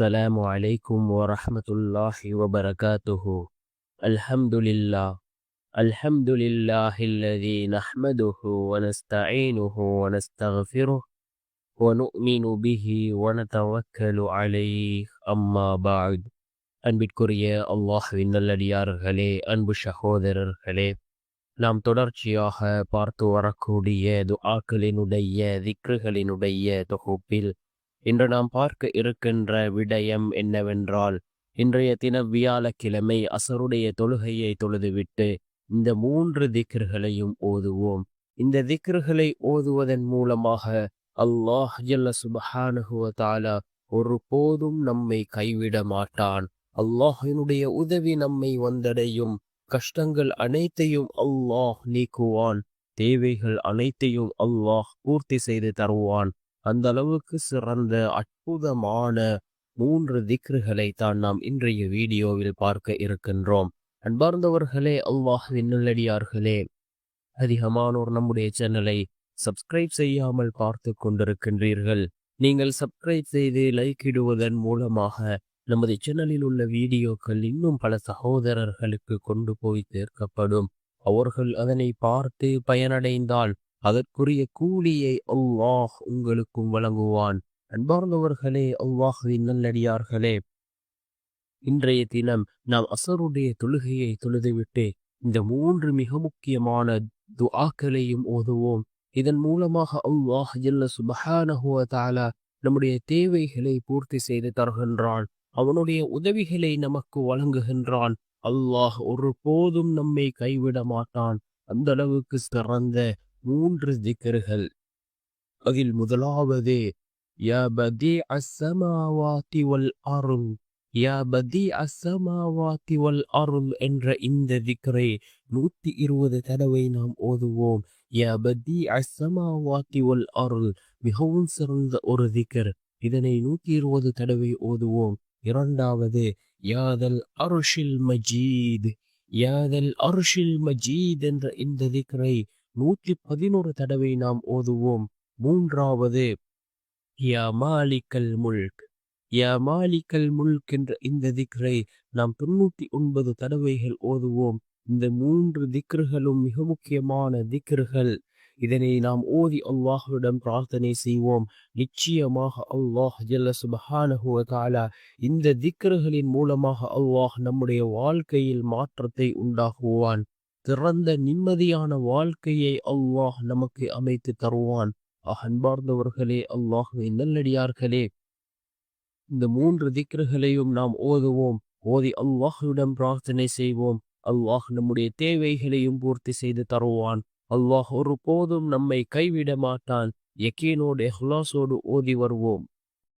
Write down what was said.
السلام عليكم ورحمة الله وبركاته الحمد لله الحمد لله الذي نحمده ونستعينه ونستغفره ونؤمن به ونتوكل عليه أما بعد அன்பிற்குரிய அல்லாஹ்வின் நல்லடியார்களே அன்பு சகோதரர்களே நாம் தொடர்ச்சியாக பார்த்து வரக்கூடிய துஆக்களினுடைய திக்ருகளினுடைய தொகுப்பில் இன்று நாம் பார்க்க இருக்கின்ற விடயம் என்னவென்றால் இன்றைய தின வியாழக்கிழமை அசருடைய தொழுகையை தொழுதுவிட்டு இந்த மூன்று திக்ருகளையும் ஓதுவோம். இந்த திக்ருகளை ஓதுவதன் மூலமாக அல்லாஹ் ஜல்ல சுபஹானஹுவ தாலா ஒரு போதும் நம்மை கைவிட மாட்டான். அல்லாஹினுடைய உதவி நம்மை வந்தடையும். கஷ்டங்கள் அனைத்தையும் அல்லாஹ் நீக்குவான். தேவைகள் அனைத்தையும் அல்லாஹ் பூர்த்தி செய்து தருவான். அந்த அளவுக்கு சிறந்த அற்புதமான மூன்று திக்ருகளை தான் நாம் இன்றைய வீடியோவில் பார்க்க இருக்கின்றோம். அன்பார்ந்தவர்களே அல்லாஹ் நல்லடியார்களே அதிகமானோர் நம்முடைய சேனலை சப்ஸ்கிரைப் செய்யாமல் பார்த்து கொண்டிருக்கின்றீர்கள். நீங்கள் சப்ஸ்கிரைப் செய்து லைக் இடுவதன் மூலமாக நமது சேனலில் உள்ள வீடியோக்கள் இன்னும் பல சகோதரர்களுக்கு கொண்டு போய் சேர்க்கப்படும். அவர்கள் அதனை பார்த்து பயனடைந்தால் அதற்குரிய கூலியை அல்லாஹ் உங்களுக்கும் வழங்குவான். அன்பார்ந்தவர்களே அல்லாஹுவின் நல்லடியார்களே இன்றைய தினம் நாம் அசருடைய தொழுகையை தொழுதுவிட்டு இந்த மூன்று மிக முக்கியமான துஆக்களையும் ஓதுவோம். இதன் மூலமாக அல்லாஹ் ஜல்ல சுபஹானஹுவ தாலா நம்முடைய தேவைகளை பூர்த்தி செய்து தருகின்றான். அவனுடைய உதவிகளை நமக்கு வழங்குகின்றான். அல்லாஹ் ஒரு போதும் நம்மை கைவிட மாட்டான். அந்த அளவுக்கு சிறந்த மூன்று திக்கர்கள் அதில் முதலாவது யா பதி அசமாவாத்தி வல் அருள் யா பதி அசமாவாத்தி வல் அருள் என்ற இந்த திக்கரை நூத்தி இருபது தடவை நாம் ஓதுவோம். யா பதி அசமாவாத்தி வல் அருள் மிகவும் சிறந்த ஒரு திக்கர் இதனை நூத்தி இருபது தடவை ஓதுவோம். இரண்டாவது யாதல் அருஷில் மஜீத். யாதல் அருஷில் மஜீத் என்ற இந்த திக்கரை நூற்றி பதினோரு தடவை நாம் ஓதுவோம். மூன்றாவது யா மாலிக்கல் முல்க். யா மாலிக்கல் முல்க் என்ற இந்த திக்ரை நாம் தொண்ணூத்தி ஒன்பது தடவைகள் ஓதுவோம். இந்த மூன்று திக்ருகளும் மிக முக்கியமான திக்ருகள். இதனை நாம் ஓதி அல்லாஹுடன் பிரார்த்தனை செய்வோம். நிச்சயமாக அல்லாஹ் ஜல்ல சுபஹானஹுவதாலா இந்த திக்ருகளின் மூலமாக அல்லாஹ் நம்முடைய வாழ்க்கையில் மாற்றத்தை உண்டாகுவான் திறந்த நிம்மதியான வாழ்க்கையை அல்லாஹ் நமக்கு அமைத்து தருவான். அன்பார்ந்தவர்களே அல்லாஹுவை நல்லடியார்களே இந்த மூன்று திக்ருகளையும் நாம் ஓதுவோம். ஓதி அல்லாஹுவிடம் பிரார்த்தனை செய்வோம். அல்லாஹ் நம்முடைய தேவைகளையும் பூர்த்தி செய்து தருவான். அல்லாஹ் ஒரு போதும் நம்மை கைவிட மாட்டான். எக்கீனோடு ஹுலாசோடு ஓதி வருவோம்.